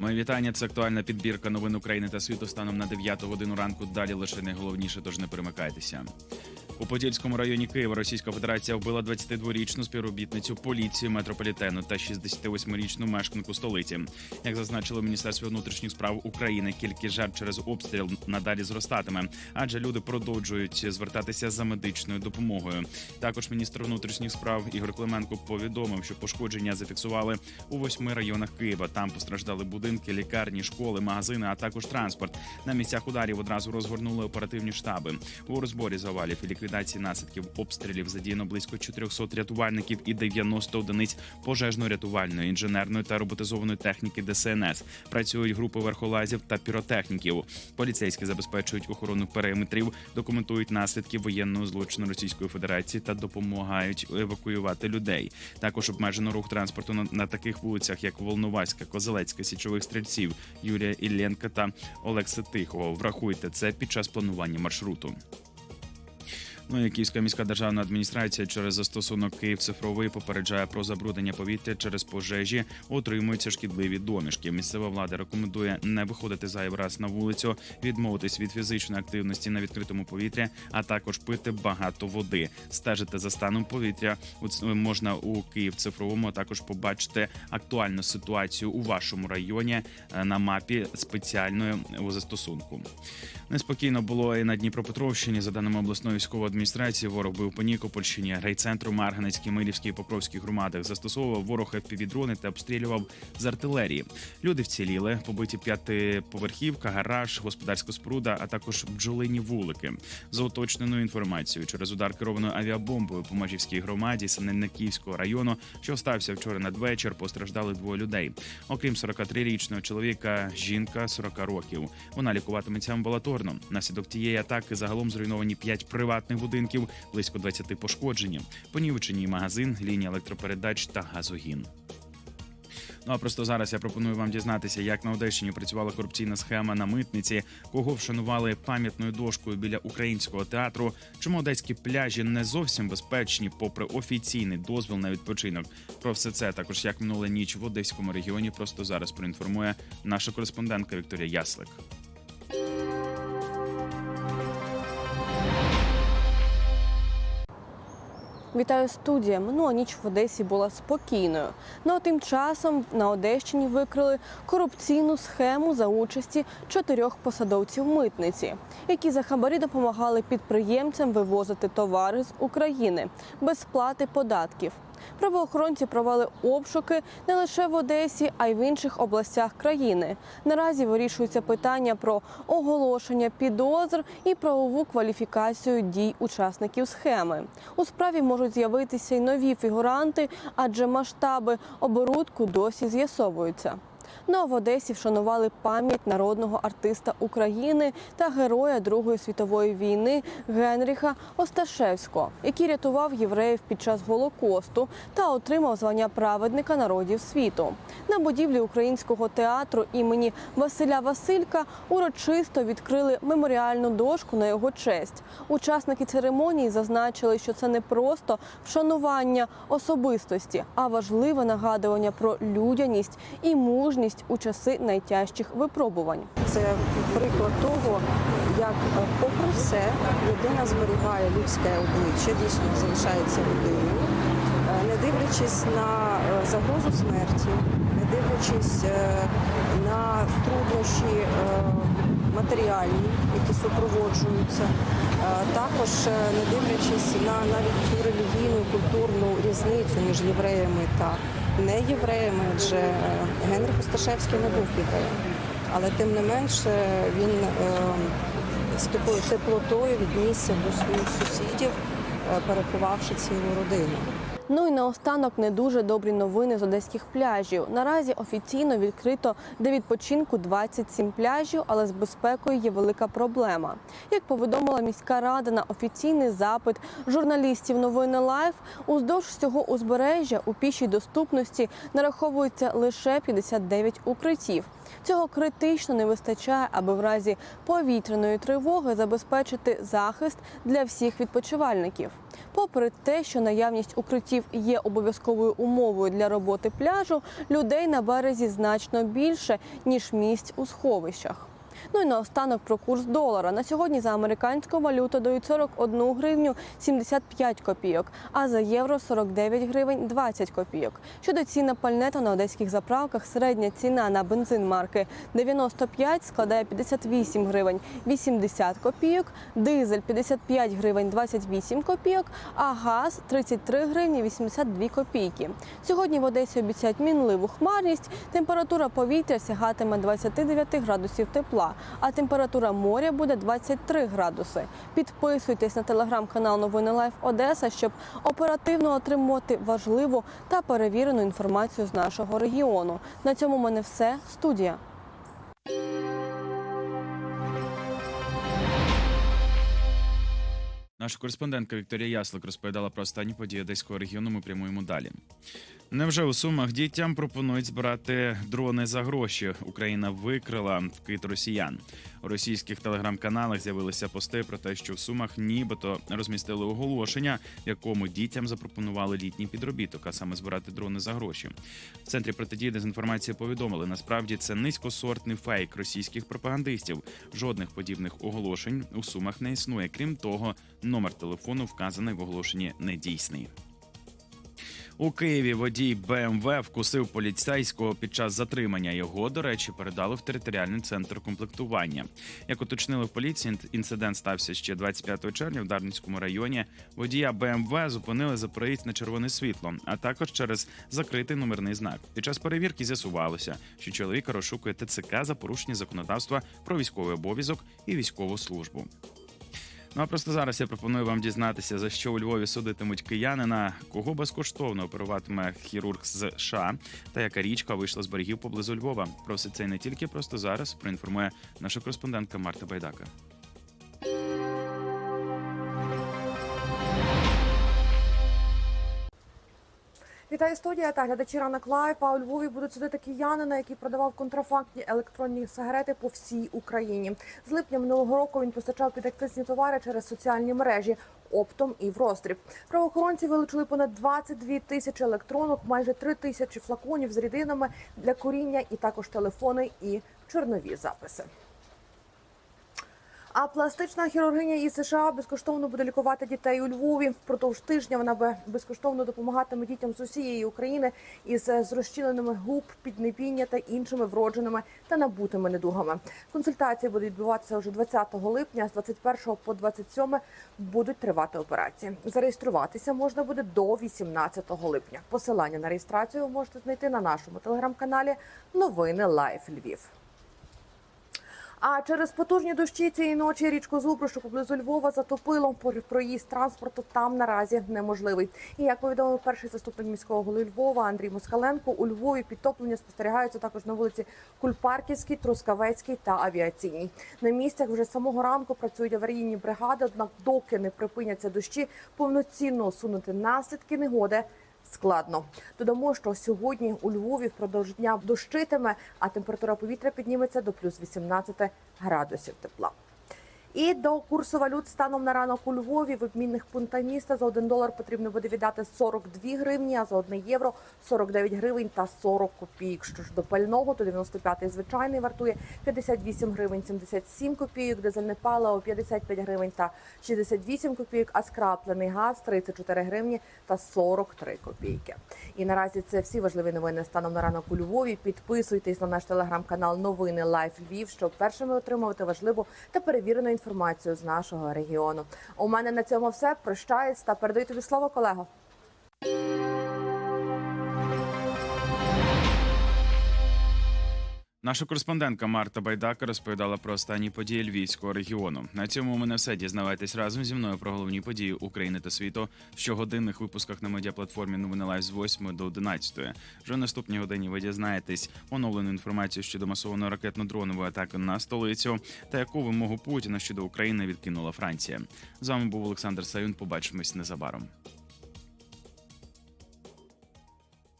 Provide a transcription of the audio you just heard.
Моє вітання. Це актуальна підбірка новин України та світу станом на 9 годину ранку. Далі лише найголовніше, тож не перемикайтеся. У Подільському районі Києва Російська Федерація вбила 22-річну співробітницю поліції метрополітену та 68-річну мешканку столиці. Як зазначило Міністерство внутрішніх справ України, кількість жертв через обстріл надалі зростатиме, адже люди продовжують звертатися за медичною допомогою. Також міністр внутрішніх справ Ігор Клименко повідомив, що пошкодження зафіксували у восьми районах Києва. Там постраждали будинки, лікарні, школи, магазини, а також транспорт. На місцях ударів одразу розгорнули оперативні штаби. У розборі завалів і ліквідації наслідків обстрілів задіяно близько 400 рятувальників і 90 одиниць пожежно-рятувальної, інженерної та роботизованої техніки ДСНС. Працюють групи верхолазів та піротехніків. Поліцейські забезпечують охорону периметрів, документують наслідки воєнного злочину Російської Федерації та допомагають евакуювати людей. Також обмежено рух транспорту на, таких вулицях, як Волноваська, Козелецька, Січових стрільців, Юрія Ілленка та Олекса Тихого. Врахуйте це під час планування маршруту. Ну Київська міська державна адміністрація через застосунок Київ цифровий попереджає про забруднення повітря через пожежі, отримуються шкідливі домішки. Місцева влада рекомендує не виходити зайвий раз на вулицю, відмовитись від фізичної активності на відкритому повітрі, а також пити багато води. Стежити за станом повітря можна у Київ цифровому. а Також побачити актуальну ситуацію у вашому районі е, на мапі спеціальної у застосунку. Неспокійно було і на Дніпропетровщині. За даними обласної військової адміністрації, ворог бив по Нікопольщині, райцентру, Марганецькій, Мирівській і Покровській громадах. Застосовував ворог FPV-дрони та обстрілював з артилерії. Люди вціліли, побиті п'ятиповерхівка, гараж, господарська споруда, а також бджолині вулики. За уточненою інформацією, через удар керованою авіабомбою по Межівській громаді Синельниківського району, що стався вчора надвечір, постраждали двоє людей. Окрім 43-річного чоловіка, жінка 40 років. Вона лікуватиметься амбулаторно. Наслідок тієї атаки загалом зруйновані 5 приватних будинків, близько 20 пошкоджені. Понівечені магазин, лінія електропередач та газогін. Ну а просто зараз я пропоную вам дізнатися, як на Одещині працювала корупційна схема на митниці, кого вшанували пам'ятною дошкою біля українського театру. Чому одеські пляжі не зовсім безпечні, попри офіційний дозвіл на відпочинок. Про все це також як минула ніч в одеському регіоні. Просто зараз проінформує наша кореспондентка Вікторія Яслик. Вітаю студія. Минула ніч в Одесі була спокійною. Ну а тим часом на Одещині викрили корупційну схему за участі чотирьох посадовців митниці, які за хабарі допомагали підприємцям вивозити товари з України без сплати податків. Правоохоронці провели обшуки не лише в Одесі, а й в інших областях країни. Наразі вирішується питання про оголошення підозр і правову кваліфікацію дій учасників схеми. У справі можуть з'явитися й нові фігуранти, адже масштаби оборудку досі з'ясовуються. Ну а в Одесі вшанували пам'ять народного артиста України та героя Другої світової війни Генріха Осташевського, який рятував євреїв під час голокосту та отримав звання праведника народів світу. На будівлі українського театру імені Василя Василька урочисто відкрили меморіальну дошку на його честь. Учасники церемонії зазначили, що це не просто вшанування особистості, а важливе нагадування про людяність і мужність у часи найтяжчих випробувань. Це приклад того, як е, попри все людина зберігає людське обличчя, дійсно залишається людиною, е, не дивлячись на е, загрозу смерті, не дивлячись на труднощі матеріальні, які супроводжуються, також не дивлячись на навіть цю релігійну культурну різницю між євреями та неєвреями, адже е, Генрих Осташевський не був євреєм. Але тим не менш е, він е, з такою теплотою віднісся до своїх сусідів, е, переховавши цілу родину. Ну і наостанок не дуже добрі новини з одеських пляжів. Наразі офіційно відкрито для відпочинку 27 пляжів, але з безпекою є велика проблема. Як повідомила міська рада на офіційний запит журналістів новини Лайф, уздовж всього узбережжя у пішій доступності нараховується лише 59 укриттів. Цього критично не вистачає, аби в разі повітряної тривоги забезпечити захист для всіх відпочивальників. Попри те, що наявність укриттів є обов'язковою умовою для роботи пляжу, людей на березі значно більше ніж місць у сховищах. Ну і наостанок про курс долара. На сьогодні за американську валюту дають 41 гривню 75 копійок, а за євро 49 гривень 20 копійок. Щодо цін на пальне, то на одеських заправках середня ціна на бензин марки 95 складає 58 гривень 80 копійок, дизель 55 гривень 28 копійок, а газ 33 гривні 82 копійки. Сьогодні в Одесі обіцяють мінливу хмарність. Температура повітря сягатиме 29 градусів тепла, а температура моря буде 23 градуси. Підписуйтесь на телеграм-канал Новини Лайф Одеса, щоб оперативно отримувати важливу та перевірену інформацію з нашого регіону. На цьому в мене все. Студія. Наша кореспондентка Вікторія Яслик розповідала про останні події одеського регіону. Ми прямуємо далі. Невже у сумах дітям пропонують збирати дрони за гроші? Україна викрила вкид росіян. У російських телеграм-каналах з'явилися пости про те, що в сумах нібито розмістили оголошення, в якому дітям запропонували літній підробіток, а саме збирати дрони за гроші. В центрі протидії дезінформації повідомили, насправді це низькосортний фейк російських пропагандистів. Жодних подібних оголошень у сумах не існує. Крім того, номер телефону вказаний в оголошенні недійсний. У Києві водій БМВ вкусив поліцейського під час затримання. Його, до речі, передали в територіальний центр комплектування. Як уточнили в поліції, інцидент стався ще 25 червня в Дарницькому районі. Водія БМВ зупинили за проїзд на червоне світло, а також через закритий номерний знак. Під час перевірки з'ясувалося, що чоловіка розшукує ТЦК за порушення законодавства про військовий обов'язок і військову службу. Ну а просто зараз я пропоную вам дізнатися, за що у Львові судитимуть киянина, кого безкоштовно оперуватиме хірург з США, та яка річка вийшла з берегів поблизу Львова. Про все це і не тільки просто зараз проінформує наша кореспондентка Марта Байдака. Вітаю студія та глядачі ранок лайф. А у Львові будуть судити киянина, який продавав контрафактні електронні сигарети по всій Україні. З липня минулого року він постачав підакцизні товари через соціальні мережі оптом і в роздріб. Правоохоронці вилучили понад 22 тисячі електронок, майже 3 тисячі флаконів з рідинами для куріння, і також телефони і чорнові записи. А пластична хірургиня із США безкоштовно буде лікувати дітей у Львові. Впродовж тижня вона бе- безкоштовно допомагатиме дітям з усієї України із е, зрозчиненими губ, піднебіння та іншими вродженими та набутими недугами. Консультації будуть відбуватися вже 20 липня, з 21 по 27 будуть тривати операції. Зареєструватися можна буде до 18 липня. Посилання на реєстрацію можете знайти на нашому телеграм-каналі Новини Лайф Львів. А через потужні дощі цієї ночі річку Зубру, що поблизу Львова, затопило. Проїзд транспорту там наразі неможливий. І як повідомив перший заступник міського голови Львова Андрій Москаленко, у Львові підтоплення спостерігаються також на вулиці Кульпарківській, Трускавецькій та Авіаційній. На місцях вже самого ранку працюють аварійні бригади. Однак, доки не припиняться дощі, повноцінно усунути наслідки негоди складно. Додамо, що сьогодні у Львові впродовж дня дощитиме, а температура повітря підніметься до плюс 18 градусів тепла. І до курсу валют станом на ранок у Львові в обмінних пунктах міста за 1 долар потрібно буде віддати 42 гривні, а за 1 євро 49 гривень та 40 копійок. Що ж до пального, то 95-й звичайний вартує 58 гривень 77 копійок, дизельне паливо 55 гривень та 68 копійок, а скраплений газ 34 гривні та 43 копійки. І наразі це всі важливі новини станом на ранок у Львові. Підписуйтесь на наш телеграм-канал Новини Лайф Львів, щоб першими отримувати важливу та перевірену інформацію з нашого регіону. У мене на цьому все. Прощаюсь та передаю тобі слово, колего. Наша кореспондентка Марта Байдака розповідала про останні події львівського регіону. На цьому у мене все. Дізнавайтесь разом зі мною про головні події України та світу в щогодинних випусках на медіаплатформі Новини Лайв з 8 до 11. Вже в наступній годині ви дізнаєтесь оновлену інформацію щодо масованої ракетно-дронової атаки на столицю та яку вимогу Путіна щодо України відкинула Франція. З вами був Олександр Саюн. Побачимось незабаром.